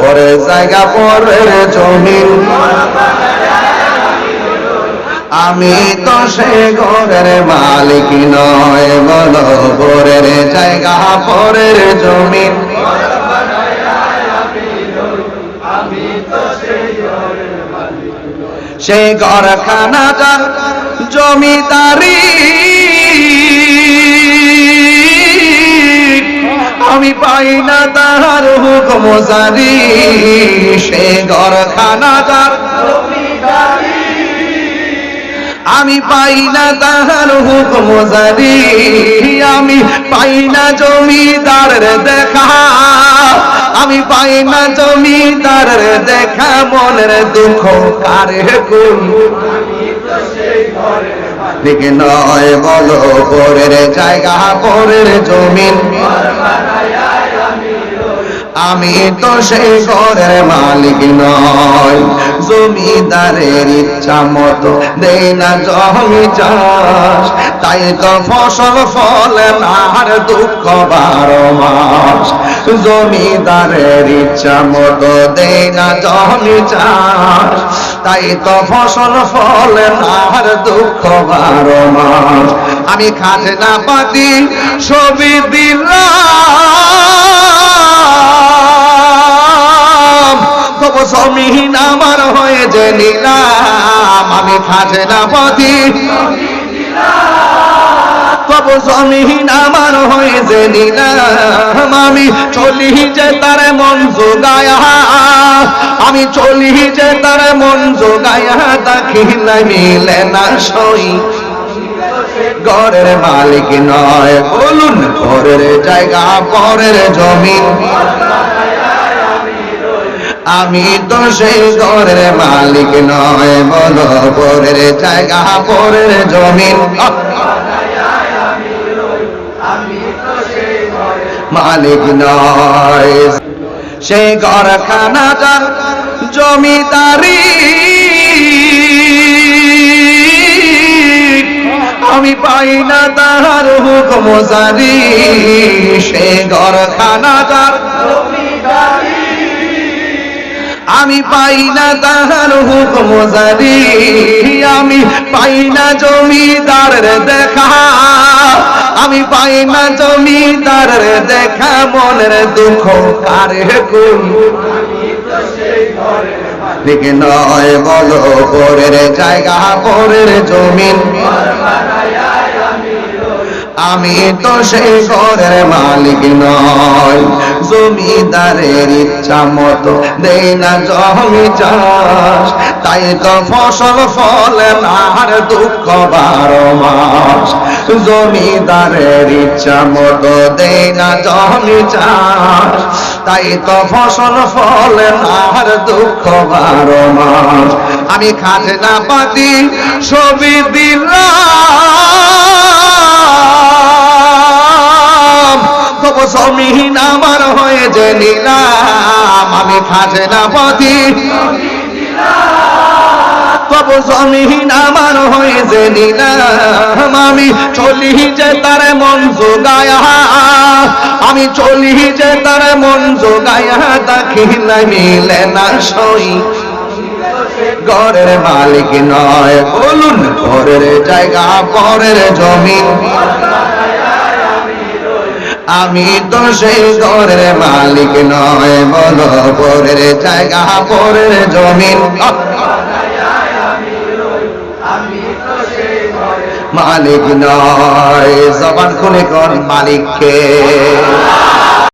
পরের জায়গা পরের জমিন। আমি তো সে ঘরের মালিক নয়, বলো পরের জায়গা, পরের জমিন। সেই ঘরখানা, যার জমিদারি আমি পাই না তাহার হুকুম জারি সে ঘরখানা যার আমি পাই না তাহার হুকুম জারি আমি পাই না জমিদারের দেখা। আমি পাই না জমিদারের দেখা, মনের দুঃখ কারে দিকে নয় বলো, পরের জায়গা, পরের জমিন। আমি তো সেই ঘরের মালিক নয় জমিদারের ইচ্ছা মতো দেই না জমি চাষ। তাই তো ফসল ফলে আর দুঃখ বারো মাস। জমিদারের ইচ্ছা মতো দেই না জমি চাষ। তাই তো ফসল ফলে আর দুঃখ বারো মাস। আমি খাজনা পাতি ছবি দিলাম। তবু জমিহীন আমার হয়ে যে নিলাম, আমি খাজনা পাতি তবু জমিহীন আমার হয়ে যে নিলাম, আমি চলি যে তার মন যোগায়া আমি চলি যে তার মন যোগায়া দেখিলে মিলে না সই। ঘরের মালিক নয়, বলুন ঘরের জায়গা পরের জমিন। আমি তো সেই ঘরের মালিক নয় বলো পরের জায়গা, পরের জমিন। মালিক নয়। সেই ঘরখানা যার জমিদারি। আমি পাই না তাহার হুকুম সে ঘরখানা যার আমি পাই না তাহার হুকুম জারি আমি পাই না জমিদারের দেখা। আমি পাই না জমিদারের দেখা, মনের দুঃখ কোন দিকে নয় বলো, পরের জায়গা, পরের জমিন। আমি তো সেই ঘরের মালিক নয় জমিদারের ইচ্ছা মতো দেই না জমি চাষ। তাই তো ফসল ফলে আর দুঃখ বারো মাস। জমিদারের ইচ্ছা মতো দেই না জমি চাষ। তাই তো ফসল ফলে আর দুঃখ বারো মাস। আমি খাজনা পাতি ছবি দিলাম। তবু জমিহীন আমার হয়ে যে নিলাম, আমি খাজনা তবু জমিহীন আমার হয়ে যে নিলাম, আমি চলি যে তার মন যোগায়া আমি চলি যে তার মন যোগায়া দেখিলে মিলে না সই। ঘরের মালিক নয়, বলুন ঘরের জায়গা, পরের জমিন। আমি তো সেই ঘরের মালিক নয় বলো পরের জায়গা, পরের জমিন। মালিক নয়, জবান খুলে কর মালিককে।